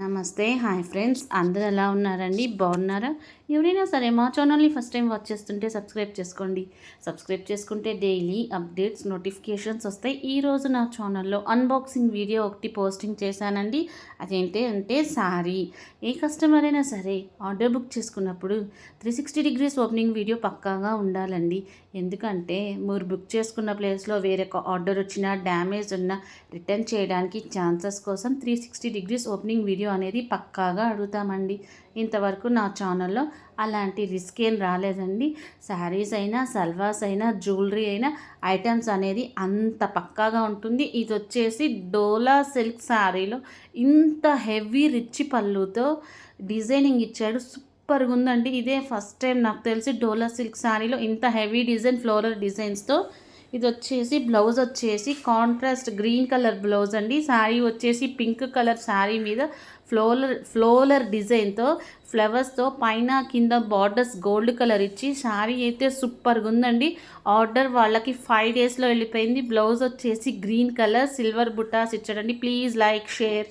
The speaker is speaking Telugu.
నమస్తే. Hi friends. అందరూ ఎలా ఉన్నారండి? బాగున్నారా? ఎవరైనా సరే మా ఛానల్ని ఫస్ట్ టైం వాచ్ చేస్తుంటే సబ్స్క్రైబ్ చేసుకోండి. సబ్స్క్రైబ్ చేసుకుంటే డైలీ అప్డేట్స్ నోటిఫికేషన్స్ వస్తాయి. ఈరోజు నా ఛానల్లో అన్బాక్సింగ్ వీడియో ఒకటి పోస్టింగ్ చేశానండి. అదేంటి అంటే సారీ. ఏ కస్టమర్ అయినా సరే ఆర్డర్ బుక్ చేసుకున్నప్పుడు three sixty degrees opening video పక్కాగా ఉండాలండి. ఎందుకంటే మీరు బుక్ చేసుకున్న ప్లేస్లో వేరే ఆర్డర్ వచ్చినా డ్యామేజ్ ఉన్నా రిటర్న్ చేయడానికి ఛాన్సెస్ కోసం three sixty degrees opening video video అనేది పక్కాగా అడుగుతామండి. ఇంతవరకు నా ఛానల్లో అలాంటి రిస్క్ ఏం రాలేదండి. శారీస్ అయినా సల్వాస్ అయినా జ్యువెలరీ అయినా ఐటమ్స్ అనేది అంత పక్కాగా ఉంటుంది. ఇది వచ్చేసి డోలా సిల్క్ శారీలో ఇంత హెవీ రిచ్ పళ్ళుతో డిజైనింగ్ ఇచ్చాడు. సూపర్గా ఉందండి. ఇదే ఫస్ట్ టైం నాకు తెలిసి డోలా సిల్క్ శారీలో ఇంత హెవీ డిజైన్ ఫ్లోరల్ డిజైన్స్తో ఇది వచ్చేసి బ్లౌజ్ వచ్చేసి కాంట్రాస్ట్ గ్రీన్ కలర్ బ్లౌజ్ అండి. శారీ వచ్చేసి పింక్ కలర్ శారీ మీద ఫ్లోలర్ ఫ్లోలర్ డిజైన్తో ఫ్లవర్స్తో పైన కింద బార్డర్స్ గోల్డ్ కలర్ ఇచ్చి శారీ అయితే సూపర్గా ఉందండి ఆర్డర్ వాళ్ళకి ఫైవ్ డేస్లో వెళ్ళిపోయింది. బ్లౌజ్ వచ్చేసి గ్రీన్ కలర్ సిల్వర్ బుటాస్ ఇచ్చాడండి. Please like share.